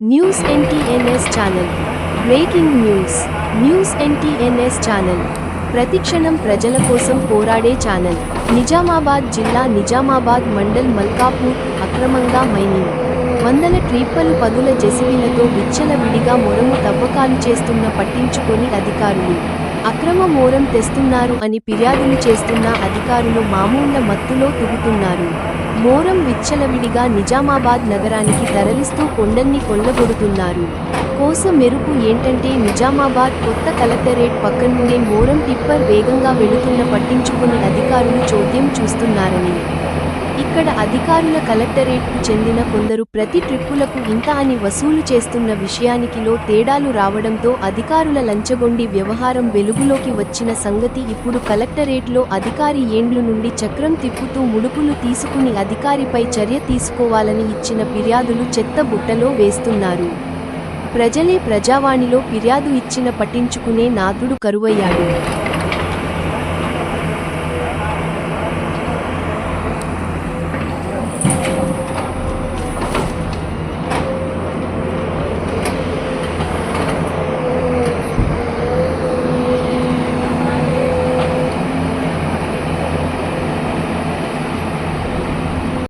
News NTNS channel. Breaking news. News NTNS channel. ప్రతిక్షణం ప్రజల కోసం పోరాడే ఛానల్. నిజామాబాద్ జిల్లా నిజామాబాద్ మండల్ మల్కాపూర్ అక్రమంగా మైనింగ్. వందల ట్రీప్పలు పదుల జెసిబీలతో విచ్చలవిడిగా మొరము తవ్వకాలు చేస్తున్న పట్టించుకొని అధికారులు. అక్రమ మోరం తెస్తున్నారు అని ఫిర్యాదులు చేస్తున్న అధికారులు మామూళ్ళ మత్తులో తిరుగుతున్నారు. మోరం విచ్చలవిడిగా నిజామాబాద్ నగరానికి తరలిస్తూ కొండల్ని కొల్లగొడుతున్నారు. కోస మెరుపు ఏంటంటే నిజామాబాద్ కొత్త కలెక్టరేట్ పక్కనుండే మోరం టిప్పర్ వేగంగా వెళుతున్న పట్టించుకుని అధికారులు చోద్యం చూస్తున్నారని. ఇక్కడ అధికారుల కలెక్టరేట్కు చెందిన కొందరు ప్రతి ట్రిప్పులకు ఇంత అని వసూలు చేస్తున్న విషయానికిలో తేడాలు రావడంతో అధికారుల లంచగొండి వ్యవహారం వెలుగులోకి వచ్చిన సంగతి ఇప్పుడు కలెక్టరేట్లో అధికారి ఏండ్లు నుండి చక్రం తిప్పుతూ ముడుపులు తీసుకుని అధికారిపై చర్య తీసుకోవాలని ఇచ్చిన ఫిర్యాదులు చెత్త బుట్టలో వేస్తున్నారు. ప్రజలే ప్రజావాణిలో ఫిర్యాదు ఇచ్చిన పట్టించుకునే నాథుడు కరువయ్యాడు.